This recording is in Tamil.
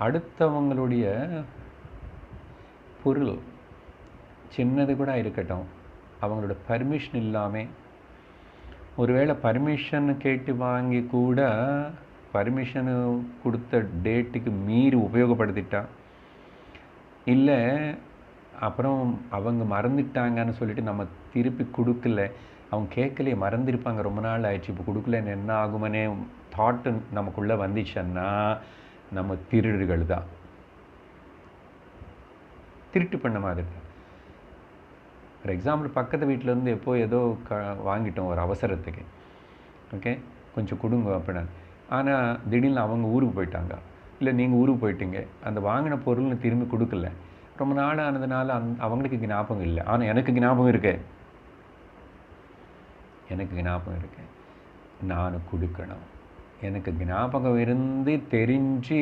அடுத்தவங்களுடைய பொருள் சின்னது கூட இருக்கட்டும். அவங்களோட பர்மிஷன் இல்லாமல் ஒருவேளை பர்மிஷன் கேட்டு வாங்கி கூட பர்மிஷனு கொடுத்த டேட்டுக்கு மீறி உபயோகப்படுத்திட்டா? இல்லை அப்புறம் அவங்க மறந்துட்டாங்கன்னு சொல்லிட்டு நம்ம திருப்பி கொடுக்கல. அவங்க கேட்கலையே மறந்துருப்பாங்க. ரொம்ப நாள் ஆயிடுச்சு. இப்போ கொடுக்கலன்னு என்ன ஆகுமனே தாட்டு நமக்குள்ளே வந்துச்சுன்னா நம்ம திருடர்கள் தான். திருட்டு பண்ண மாதிரி. தான் ஃபார் எக்ஸாம்பிள் பக்கத்து வீட்டில் இருந்து எப்போ ஏதோ க வாங்கிட்டோம் ஒரு அவசரத்துக்கு. ஓகே கொஞ்சம் கொடுங்க அப்படின்னு ஆனால் திடீர்னு அவங்க ஊருக்கு போயிட்டாங்க. இல்லை நீங்கள் ஊருக்கு போயிட்டீங்க. அந்த வாங்கின பொருள்னு திரும்பி கொடுக்கல. ரொம்ப நாள் ஆனதுனால அந் அவங்களுக்கு ஞாபகம் இல்லை. ஆனால் எனக்கு ஞாபகம் இருக்கு. எனக்கு ஞாபகம் இருக்கு. நான் கொடுக்கணும். எனக்கு ஞாபகம் இருந்து தெரிஞ்சு